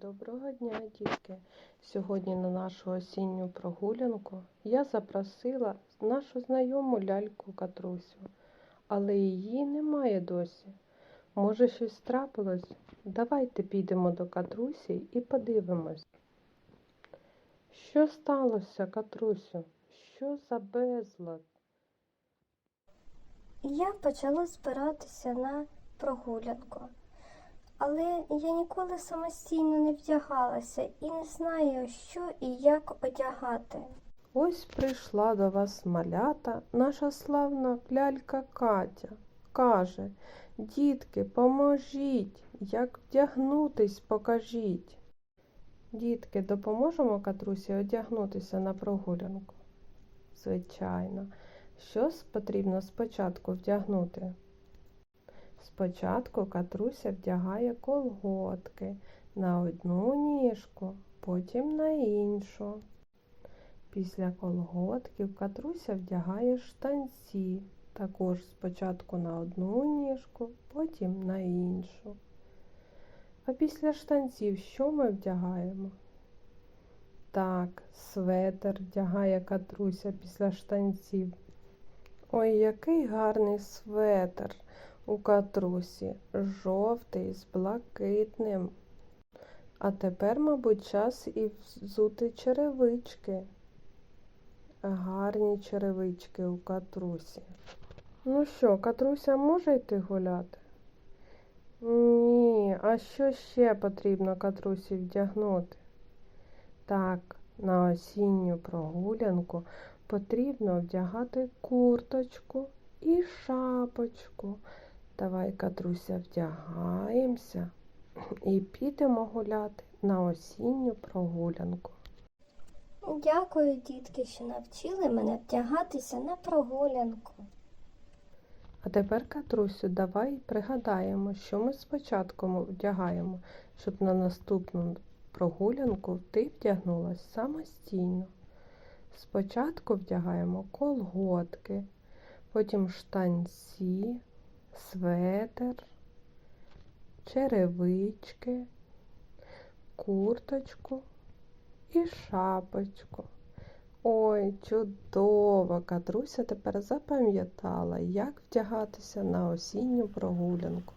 Доброго дня, дітки! Сьогодні на нашу осінню прогулянку я запросила нашу знайому ляльку Катрусю, але її немає досі. Може, щось трапилось? Давайте підемо до Катрусі і подивимось. Що сталося, Катрусю? Що за безлад? Я почала збиратися на прогулянку, але я ніколи самостійно не вдягалася і не знаю, що і як одягати. Ось прийшла до вас малята, наша славна лялька Катя. Каже, дітки, поможіть, як вдягнутись, покажіть. Дітки, допоможемо Катрусі одягнутися на прогулянку? Звичайно. Що с- потрібно спочатку вдягнути? Спочатку Катруся вдягає колготки на одну ніжку, потім на іншу. Після колготків Катруся вдягає штанці, також спочатку на одну ніжку, потім на іншу. А після штанців що ми вдягаємо? Так, светер вдягає Катруся після штанців. Ой, який гарний светр у Катрусі, жовтий з блакитним. А тепер, мабуть, час і взути черевички. Гарні черевички у Катрусі. Ну що, Катруся може йти гуляти? Ні, а що ще потрібно Катрусі вдягнути? Так, на осінню прогулянку потрібно вдягати курточку і шапочку. Давай, Катруся, вдягаємося і підемо гуляти на осінню прогулянку. Дякую, дітки, що навчили мене вдягатися на прогулянку. А тепер, Катрусю, давай пригадаємо, що ми спочатку вдягаємо, щоб на наступну прогулянку ти вдягнулась самостійно. Спочатку вдягаємо колготки, потім штанці, светер, черевички, курточку і шапочку. Ой, чудово! Катруся тепер запам'ятала, як вдягатися на осінню прогулянку.